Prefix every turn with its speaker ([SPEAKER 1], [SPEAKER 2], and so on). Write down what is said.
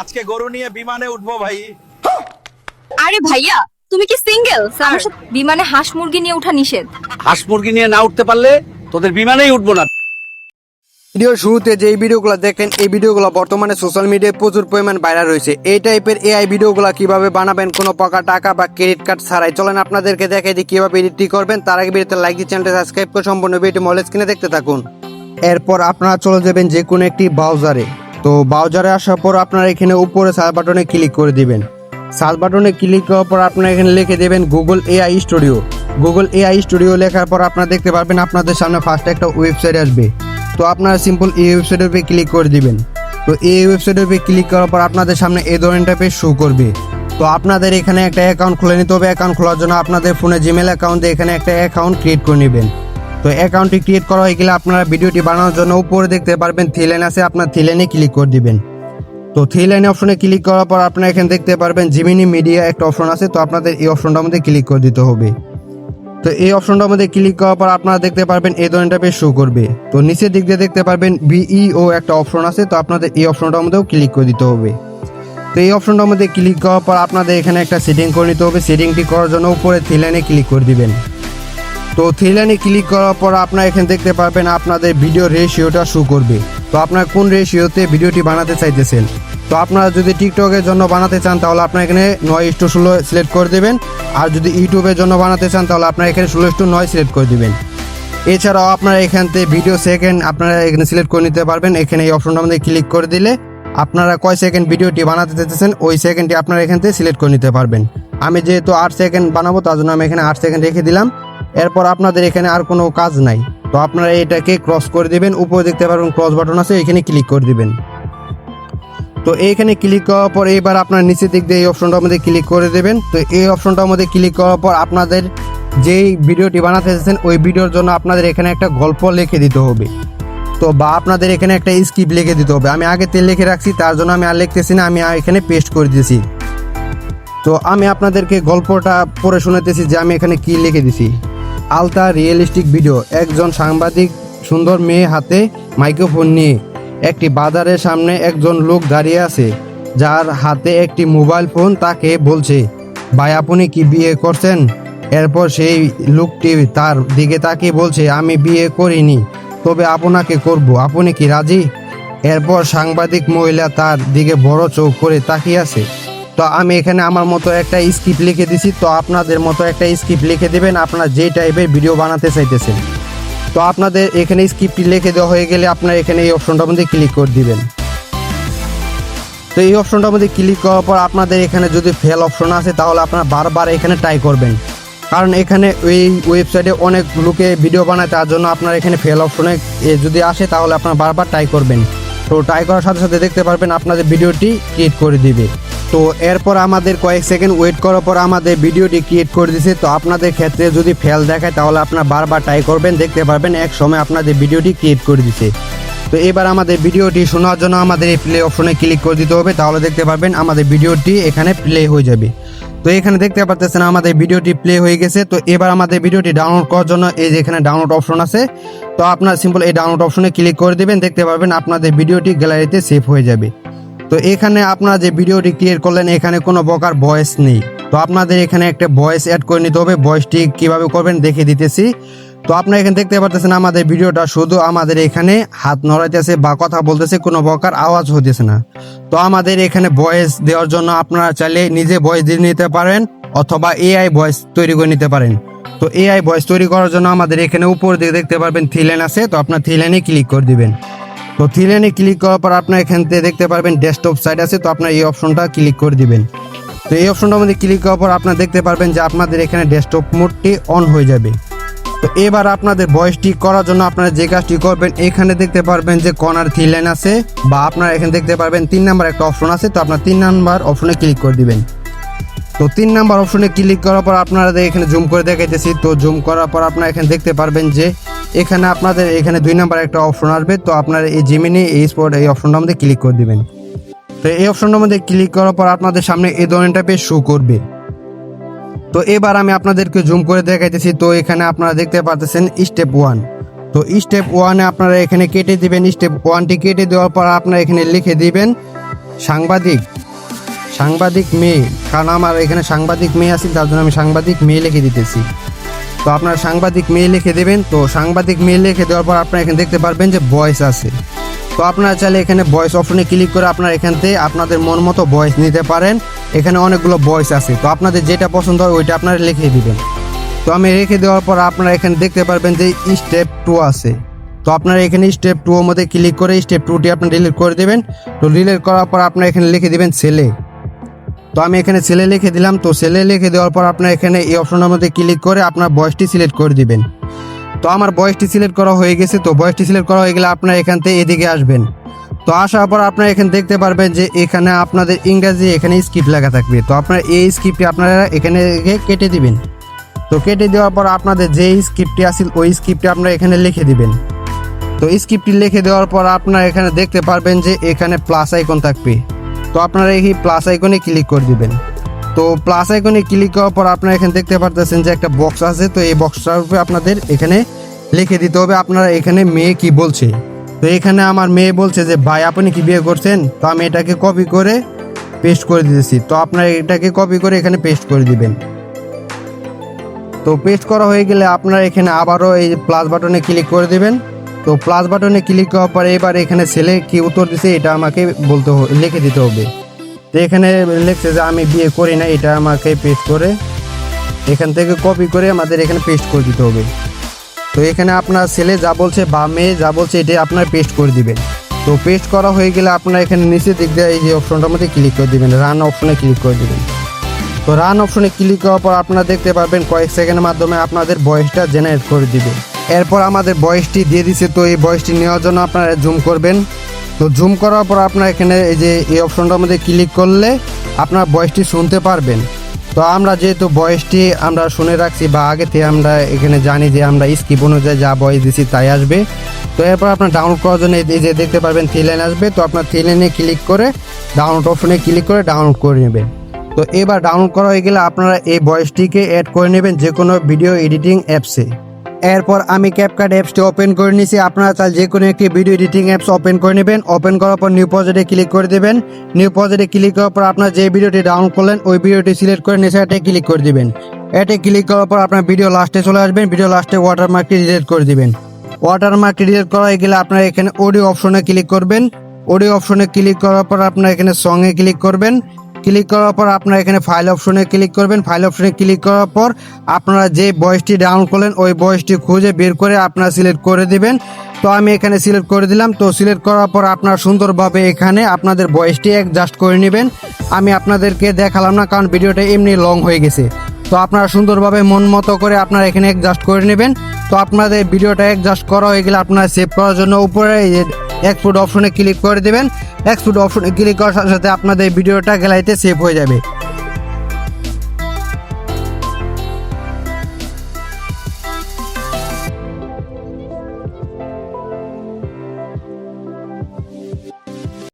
[SPEAKER 1] আজকে গরু নিয়ে বিমানে উঠবো ভাই।
[SPEAKER 2] আরে ভাইয়া তুমি কি সিঙ্গেল আমার সাথে বিমানে হাঁস মুরগি নিয়ে ওঠা নিষেধ।
[SPEAKER 3] হাঁস মুরগি নিয়ে না উঠতে পারলে তোদের বিমানেই উঠবো না।
[SPEAKER 4] ভিডিওর শুরুতে যে ভিডিওগুলো দেখেন এই ভিডিওগুলো বর্তমানে সোশ্যাল মিডিয়ায় প্রচুর পরিমাণ ভাইরাল রয়েছে। এই টাইপের এআই ভিডিওগুলো কীভাবে বানাবেন কোনো প্রকার টাকা বা ক্রেডিট কার্ড ছাড়াই? চলেন আপনাদেরকে দেখে দিই কীভাবে এডিটটি করবেন। তার আগে ভিডিওতে লাইক দিয়ে চ্যানেলটা সাবস্ক্রাইব করে সম্পূর্ণ ভিডিও মলে স্ক্রিনে দেখতে থাকুন। এরপর আপনারা চলে যাবেন যে কোনো একটি ব্রাউজারে তো ব্রাউজারে আসার পর আপনারা এখানে উপরে সার্চ বাটনে ক্লিক করে দিবেন। সার্চ বাটনে ক্লিক করার পর আপনারা এখানে লিখে দেবেন Google AI studio Google AI studio লেখার পর আপনারা দেখতে পারবেন আপনাদের সামনে ফার্স্ট একটা ওয়েবসাইট আসবে। তো আপনারা সিম্পল এই ওয়েবসাইটের উপরে ক্লিক করে দিবেন। তো এই ওয়েবসাইটের উপরে ক্লিক করার পর আপনাদের সামনে এই ধরনের পেজ শো করবে। তো আপনাদের এখানে একটা অ্যাকাউন্ট খুলে নিতে হবে। অ্যাকাউন্ট খোলার জন্য আপনাদের ফোনে জিমেল অ্যাকাউন্ট দিয়ে এখানে একটা অ্যাকাউন্ট ক্রিয়েট করে নেবেন। তো অ্যাকাউন্টটি ক্রিয়েট করা হয়ে গেলে আপনারা ভিডিওটি বানানোর জন্য উপরে দেখতে পারবেন থ্রি লাইন আছে, আপনার থ্রি লাইনে ক্লিক করে দিবেন। তো থ্রি অপশনে ক্লিক করার পর আপনারা এখানে দেখতে পারবেন জিমিনি মিডিয়া একটা অপশন আছে, তো আপনাদের এই অপশনটার মধ্যে ক্লিক করে দিতে হবে। তো এই অপশনটার মধ্যে ক্লিক করার পর আপনারা দেখতে পারবেন এই ধরনের পেজ শো করবে। তো নিচের দিক দিয়ে দেখতে পারবেন বিইও একটা অপশন আছে, তো আপনাদের এই অপশনটার মধ্যেও ক্লিক করে দিতে হবে। তো এই অপশনটার মধ্যে ক্লিক করার পর আপনাদের এখানে একটা সেটিং করে নিতে হবে। সেটিংটি করার জন্য উপরে থ্রি লাইনে ক্লিক করে দিবেন। তো থ্রি লাইনে ক্লিক করার পর আপনারা এখানে দেখতে পারবেন আপনাদের ভিডিও রেশিওটা শো করবে। তো আপনারা কোন রেশিওতে ভিডিওটি বানাতে চাইতেছেন? তো আপনারা যদি টিকটকের জন্য বানাতে চান, তাহলে আপনারা এখানে নয় ইস্টু ষোলো সিলেক্ট করে দেবেন। আর যদি ইউটিউবের জন্য বানাতে চান, তাহলে আপনারা এখানে ষোলো ইস্টু নয় সিলেক্ট করে দিবেন। এছাড়াও আপনারা এখান থেকে ভিডিও সেকেন্ড আপনারা এখানে সিলেক্ট করে নিতে পারবেন। এখানে এই অপশনটা আমাদের ক্লিক করে দিলে আপনারা কয় সেকেন্ড ভিডিওটি বানাতে চাইতেছেন, ওই সেকেন্ডটি আপনারা এখান থেকে সিলেক্ট করে নিতে পারবেন। আমি যেহেতু আট সেকেন্ড বানাবো, তার জন্য আমি এখানে আট সেকেন্ড রেখে দিলাম। এরপর আপনাদের এখানে আর কোনো কাজ নাই। তো আপনারা এটাকে ক্রস করে দেবেন, উপরে দেখতে পারবেন ক্রস বাটন আছে, এখানে ক্লিক করে দেবেন। তো এইখানে ক্লিক করার পর এবার আপনার নিচের দিক দিয়ে এই অপশনটার মধ্যে ক্লিক করে দেবেন। তো এই অপশনটার মধ্যে ক্লিক করার পর আপনাদের যেই ভিডিওটি বানাতে এসেছেন, ওই ভিডিওর জন্য আপনাদের এখানে একটা গল্প লিখে দিতে হবে। তো বা আপনাদের এখানে একটা স্ক্রিপ্ট লিখে দিতে হবে। আমি আগে তেল লিখে রাখছি, তার জন্য আমি আর লিখতেছি না, আমি এখানে পেস্ট করে দিয়েছি। তো আমি আপনাদেরকে গল্পটা পড়ে শোনাতেছি যে আমি এখানে কি লিখে দিছি। আলতা রিয়েলিস্টিক ভিডিও। একজন সাংবাদিক, সুন্দর মেয়ে হাতে মাইক্রোফোন নিয়ে একটি বাজারের সামনে একজন লোক দাঁড়িয়ে আছে, যার হাতে একটি মোবাইল ফোন তাকে বলছে, ভাই, আপনি কি বিয়ে করছেন? এরপর সেই লোকটি তার দিকে তাকিয়ে বলছে, আমি বিয়ে করিনি, তবে আপনাকে করব, আপনি কি রাজি? এরপর সাংবাদিক মহিলা তার দিকে বড় চোখ করে তাকিয়ে আছে। তো আমি এখানে আমার মতো একটা স্ক্রিপ্ট লিখে দিছি, তো আপনাদের মতো একটা স্ক্রিপ্ট লিখে দেবেন, আপনারা যে টাইপের ভিডিও বানাতে চাইতেছেন। তো আপনাদের এখানে স্ক্রিপ্টটি লিখে দেওয়া হয়ে গেলে আপনারা এখানে এই অপশনটার মধ্যে ক্লিক করে দিবেন। তো এই অপশনটার মধ্যে ক্লিক করার পর আপনাদের এখানে যদি ফেল অপশন আছে, তাহলে আপনারা বারবার এখানে ট্রাই করবেন। কারণ এখানে ওই ওয়েবসাইটে অনেক লোকে ভিডিও বানায়, তার জন্য আপনার এখানে ফেল অপশনে যদি আসে, তাহলে আপনারা বারবার ট্রাই করবেন। তো ট্রাই করার সাথে সাথে দেখতে পারবেন আপনাদের ভিডিওটি ক্রিয়েট করে দিবে। তো এরপর আমাদের কয়েক সেকেন্ড ওয়েট করার পর আমাদের ভিডিওটি ক্রিয়েট করে দিছে। তো আপনাদের ক্ষেত্রে যদি ফেল দেখায়, তাহলে আপনারা বারবার ট্রাই করবেন, দেখতে পারবেন এক সময় আপনাদের ভিডিওটি ক্রিয়েট করে দিছে। তো এবার আমাদের ভিডিওটি শোনার জন্য আমাদের এই প্লে অপশনে ক্লিক করে দিতে হবে, তাহলে দেখতে পারবেন আমাদের ভিডিওটি এখানে প্লে হয়ে যাবে। তো এখানে দেখতে পাচ্ছেন আমাদের ভিডিওটি প্লে হয়ে গেছে। তো এবার আমাদের ভিডিওটি ডাউনলোড করার জন্য এই যে এখানে ডাউনলোড অপশন আছে, তো আপনার সিম্পল এই ডাউনলোড অপশনে ক্লিক করে দিবেন, দেখতে পারবেন আপনাদের ভিডিওটি গ্যালারিতে সেভ হয়ে যাবে। তো এখানে আপনারা যে ভিডিওটি ক্রিয়েট করলেন, এখানে কোনো প্রকার ভয়েস নেই। তো আপনাদের এখানে একটা ভয়েস অ্যাড করে নিতে হবে। ভয়েসটি কীভাবে করবেন দেখে দিতেছি। তো আপনারা এখানে দেখতে পারতেছেন আমাদের ভিডিওটা শুধু আমাদের এখানে হাত নড়াইতেছে বা কথা বলতেছে, কোনো প্রকার আওয়াজ হতেছে না। তো আমাদের এখানে ভয়েস দেওয়ার জন্য আপনারা চাইলে নিজে ভয়েস দিয়ে নিতে পারেন অথবা এআই ভয়েস তৈরি করে নিতে পারেন। তো এআই ভয়েস তৈরি করার জন্য আমাদের এখানে উপর দিকে দেখতে পারবেন থ্রি লাইন আছে। তো আপনার থ্রি ক্লিক করে দিবেন। তো থ্রি লাইনে ক্লিক করার পর আপনার এখান থেকে দেখতে পারবেন ডেস্কটপ সাইড আছে, তো আপনার এই অপশনটা ক্লিক করে দিবেন। তো এই অপশনটার মধ্যে ক্লিক করার পর আপনার দেখতে পারবেন যে আপনাদের এখানে ডেস্কটপ মোডটি অন হয়ে যাবে। তো এবার আপনাদের ভয়েসটি করার জন্য আপনারা যে কাজটি করবেন, এখানে দেখতে পারবেন যে কর্নার থ্রি লাইন আছে, বা আপনারা এখানে দেখতে পারবেন তিন নাম্বার একটা অপশন আছে, তো আপনার তিন নাম্বার অপশনে ক্লিক করে দিবেন। তো তিন নাম্বার অপশনে ক্লিক করার পর আপনারা এখানে জুম করে দেখাইতেছি। তো জুম করার পর আপনারা এখানে দেখতে পারবেন যে এখানে আপনাদের এখানে দুই নাম্বার একটা অপশন আসবে। তো আপনারা এই জিমিনি এই স্পট এই অপশনটার মধ্যে ক্লিক করে দিবেন। তো এই অপশনটার মধ্যে ক্লিক করার পর আপনাদের সামনে এই ধরনের টাইপের শো করবে। তো এবার আমি আপনাদেরকে জুম করে দেখাইতেছি। তো এখানে আপনারা দেখতে পাচ্ছেন স্টেপ ওয়ান তো স্টেপ ওয়ানে আপনারা এখানে কেটে দিবেন। স্টেপ ওয়ানটি কেটে দেওয়ার পর আপনারা এখানে লিখে দিবেন, সাংবাদিক সাংবাদিক মেয়ে। কারণ আমার এখানে সাংবাদিক মেয়ে আছে, তার জন্য আমি সাংবাদিক মেয়ে লিখে দিতেছি। তো আপনার সাংবাদিক মেয়ে লিখে দেবেন। তো সাংবাদিক মেয়ে লিখে দেওয়ার পর আপনারা এখানে দেখতে পারবেন যে ভয়েস আছে। তো আপনারা চাইলে এখানে ভয়েস অপশনে ক্লিক করে আপনারা এখান থেকে আপনাদের মন মতো ভয়েস নিতে পারেন। এখানে অনেকগুলো ভয়েস আছে। তো আপনাদের যেটা পছন্দ হয় ওইটা আপনারা লিখে দিবেন। তো আমি রেখে দেওয়ার পর আপনারা এখানে দেখতে পারবেন যে স্টেপ টু আছে। তো আপনারা এখানে স্টেপ টু এর মধ্যে ক্লিক করে স্টেপ টুটি আপনি ডিলিট করে দেবেন। তো ডিলিট করার পর আপনারা এখানে লিখে দিবেন ছেলে তো আমি এখানে ছেলে লিখে দিলাম। তো ছেলে লিখে দেওয়ার পর আপনার এখানে এই অপশনের মধ্যে ক্লিক করে আপনার বয়সটি সিলেক্ট করে দিবেন। তো আমার বয়সটি সিলেক্ট করা হয়ে গেছে। তো বয়সটি সিলেক্ট করা হয়ে গেলে আপনার এখান থেকে এদিকে আসবেন। তো আসার পর আপনারা এখানে দেখতে পারবেন যে এখানে আপনাদের ইংরাজি এখানে স্ক্রিপ্ট লেখা থাকবে। তো আপনারা এই স্ক্রিপ্টটি আপনারা এখানে কেটে দিবেন। তো কেটে দেওয়ার পর আপনাদের যে স্ক্রিপ্টটি আসিল ওই স্ক্রিপ্টটি আপনারা এখানে লিখে দিবেন। তো স্ক্রিপ্টটি লিখে দেওয়ার পর আপনারা এখানে দেখতে পারবেন যে এখানে প্লাস আইকন থাকবে। তো আপনারা এই প্লাস আইকনে ক্লিক করে দিবেন। তো প্লাস আইকনে ক্লিক করার পর আপনারা এখানে দেখতে পারতেছেন যে একটা বক্স আছে, তো এই বক্সটার উপরে আপনাদের এখানে লিখে দিতে হবে আপনারা এখানে মেয়ে কি বলছে। তো এখানে আমার মেয়ে বলছে যে, ভাই, আপনি কি বিয়ে করছেন? তো আমি এটাকে কপি করে পেস্ট করে দিতেছি। তো আপনারা এটাকে কপি করে এখানে পেস্ট করে দিবেন। তো পেস্ট করা হয়ে গেলে আপনারা এখানে আবারও এই প্লাস বাটনে ক্লিক করে দিবেন। তো প্লাস বাটনে ক্লিক করার পরে এবার এখানে ছেলে কি উত্তর দিছে, এটা আমাকে বলতে লিখে দিতে হবে। তো এখানে লিখছে যে আমি বিয়ে করি না এটা আমাকে পেস্ট করে এখান থেকে কপি করে আমাদের এখানে পেস্ট করে দিতে হবে। তো এখানে আপনার ছেলে যা বলছে বা মেয়ে যা বলছে এটা আপনার পেস্ট করে দিবেন। তো পেস্ট করা হয়ে গেলে আপনার এখানে নিচের দিক দিয়ে এই যে অপশনটার মধ্যে ক্লিক করে দিবেন রান অপশনে ক্লিক করে দিবেন। তো রান অপশনে ক্লিক করার পর আপনারা দেখতে পারবেন কয়েক সেকেন্ডের মাধ্যমে আপনাদের ভয়েসটা জেনারেট করে দিবে। এরপর আমাদের বয়সটি দিয়ে দিছে, তো এই বয়সটি নেওয়ার জন্য আপনারা জুম করবেন। তো জুম করার পর আপনার এখানে এই যে, এই অপশনটার মধ্যে ক্লিক করলে আপনার বয়সটি শুনতে পারবেন। তো আমরা যেহেতু বয়সটি আমরা শুনে রাখছি বা আগে থেকে আমরা এখানে জানি যে আমরা স্কিপ অনুযায়ী যা বয়স দিছি তাই আসবে। তো এরপর আপনার ডাউনলোড করার জন্য এই যে দেখতে পারবেন থ্রি লাইন আসবে, তো আপনার থ্রি লাইনে ক্লিক করে ডাউনলোড অপশনে ক্লিক করে ডাউনলোড করে নেবেন। তো এবার ডাউনলোড করা হয়ে গেলে আপনারা এই বয়সটিকে অ্যাড করে নেবেন যে কোনো ভিডিও এডিটিং অ্যাপসে এরপর আমি ক্যাপকাট অ্যাপসটি ওপেন করে নিয়েছি। আপনারা চাইলে যে কোনো একটি ভিডিও এডিটিং অ্যাপস ওপেন করে নেবেন। ওপেন করার পর নিউ প্রজেক্টে ক্লিক করে দেবেন। নিউ প্রজেক্টে ক্লিক করার পর আপনার যে ভিডিওটি ডাউনলোড করলেন, ওই ভিডিওটি সিলেক্ট করে নিচে এটে ক্লিক করে দিবেন। এটে ক্লিক করার পর আপনার ভিডিও লাস্টে চলে আসবেন। ভিডিও লাস্টে ওয়াটারমার্কটি ডিলিট করে দিবেন। ওয়াটারমার্কটি ডিলিট করা গেলে আপনারা এখানে অডিও অপশনে ক্লিক করবেন। অডিও অপশনে ক্লিক করার পর আপনারা এখানে সঙ্গে ক্লিক করবেন। ক্লিক করার পর আপনারা এখানে ফাইল অপশনে ক্লিক করবেন। ফাইল অপশনে ক্লিক করার পর আপনারা যে ভয়েসটি ডাউনলোড করলেন, ওই ভয়েসটি খুঁজে বের করে আপনারা সিলেক্ট করে দিবেন। তো আমি এখানে সিলেক্ট করে দিলাম। তো সিলেক্ট করার পর আপনারা সুন্দরভাবে এখানে আপনাদের ভয়েসটি অ্যাডজাস্ট করে নেবেন। আমি আপনাদেরকে দেখালাম না, কারণ ভিডিওটা এমনি লং হয়ে গেছে। তো আপনারা সুন্দরভাবে মন মতো করে আপনারা এখানে অ্যাডজাস্ট করে নেবেন। তো আপনাদের ভিডিওটা অ্যাডজাস্ট করা হয়ে গেলে আপনারা সেভ করার জন্য উপরে এক্সপোর্ট অপশনে ক্লিক করে দেবেন। এক্সপোর্ট অপশনে ক্লিক করার সাথে সাথে আপনাদের ভিডিওটা গ্যালারিতে সেভ হয়ে যাবে।